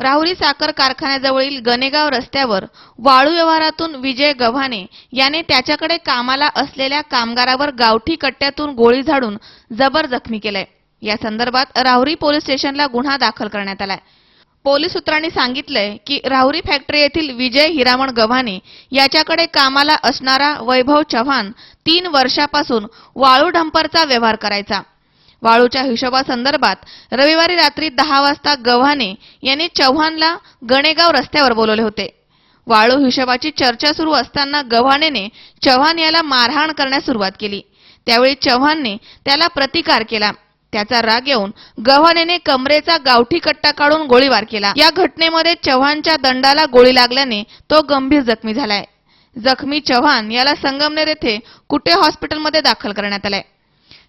राहुरी साखर कारखान्याजवळील गणेगाव रस्त्यावर वाळू व्यवहारातून विजय गव्हाणे याने त्याच्याकडे कामाला असलेल्या कामगारावर गावठी कट्ट्यातून गोळी झाडून जबर जखमी केलंय. या संदर्भात राहुरी पोलीस स्टेशनला गुन्हा दाखल करण्यात आलाय. पोलीस सूत्रांनी सांगितलंय की राहुरी फॅक्टरी येथील विजय हिरामण गव्हाणे याच्याकडे कामाला असणारा वैभव चव्हाण तीन वर्षापासून वाळू डंपरचा व्यवहार करायचा. वाळूच्या हिशोबासंदर्भात रविवारी रात्री दहा वाजता गव्हाणे यांनी चव्हाणला गणेगाव रस्त्यावर बोलवले होते. वाळू हिशोबाची चर्चा सुरू असताना गव्हाणेने चव्हाण याला मारहाण करण्यास सुरुवात केली. त्यावेळी चव्हाणने त्याला प्रतिकार केला. त्याचा राग येऊन गव्हाणेने कमरेचा गावठी कट्टा काढून गोळीबार केला. या घटनेमध्ये चव्हाणच्या दंडाला गोळी लागल्याने तो गंभीर जखमी झालाय. जखमी चव्हाण याला संगमनेर येथे कुटे हॉस्पिटलमध्ये दाखल करण्यात आलाय?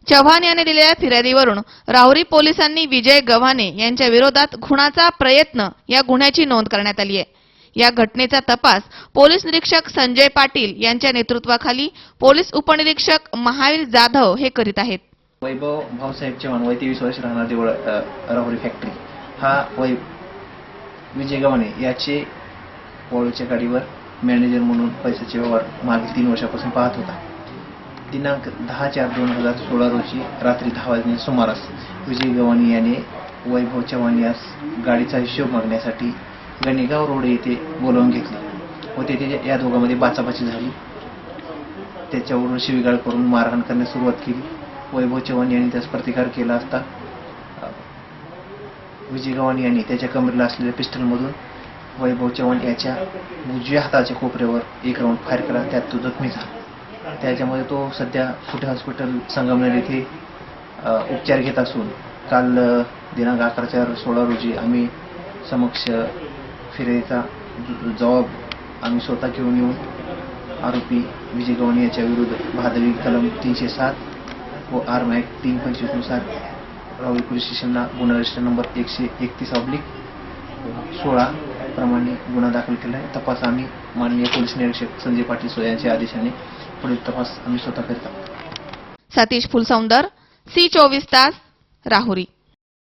चव्हाण यांनी दिलेल्या फिर्यादीवरून राहुरी पोलिसांनी विजय गव्हाणे यांच्या विरोधात खुणाचा प्रयत्न या गुन्ह्याची नोंद करण्यात आली आहे. या घटनेचा तपास पोलीस निरीक्षक संजय पाटील यांच्या नेतृत्वाखाली पोलीस उपनिरीक्षक महावीर जाधव हे करीत आहेत. वैभव भाऊसाहेब चव्हाण वय तेवीस वर्ष राहणार देवळ राहुरी फॅक्टरी हा वै विजय गव्हाणे याचे वाळूच्या गाडीवर मॅनेजर म्हणून पैशाचे व्यवहार मागील तीन वर्षापासून पाहत होता. दिनांक दहा चार दोन हजार सोळा रोजी रात्री दहा वाजण्या सुमारास विजय गव्हाणी याने वैभव चव्हाण यास गाडीचा हिशोब मागण्यासाठी गणेगाव रोड येथे बोलावून घेतले. व तेथे या दोघांमध्ये बाचाबाची झाली. त्याच्यावरून शिवीगाळ करून मारहाण करण्यास सुरुवात केली. वैभव चव्हाण यांनी त्यास प्रतिकार केला असता विजय गव्हाणे यांनी त्याच्या कमरेला असलेल्या पिस्टलमधून वैभव चव्हाण याच्या उजव्या हाताच्या कोपऱ्यावर एक राऊंड फायर केला. त्यात तो जखमी झाला. त्याच्यामध्ये तो सध्या कुठे हॉस्पिटल संगमनेर येथे उपचार घेत असून काल दिनांक अकरा चार सोळा रोजी आम्ही समक्ष फिर्यादीचा जबाब आम्ही स्वतः घेऊन येऊन आरोपी विजय गवणे याच्या विरुद्ध भादवी कलम तीनशे सात व आर मॅक तीन पंचवीसनुसार राहुल पोलीस स्टेशनला गुन्हा रजिस्टर नंबर एकशे एकतीस ऑब्लिक सोळा प्रमाणे गुन्हा दाखल केला आहे. तपास आम्ही माननीय पोलीस निरीक्षक संजय पाटील सो यांच्या आदेशाने पुढील तपास आम्ही स्वतः करीत. आहोत सतीश फुलसौंदर सी चोवीस तास राहुरी.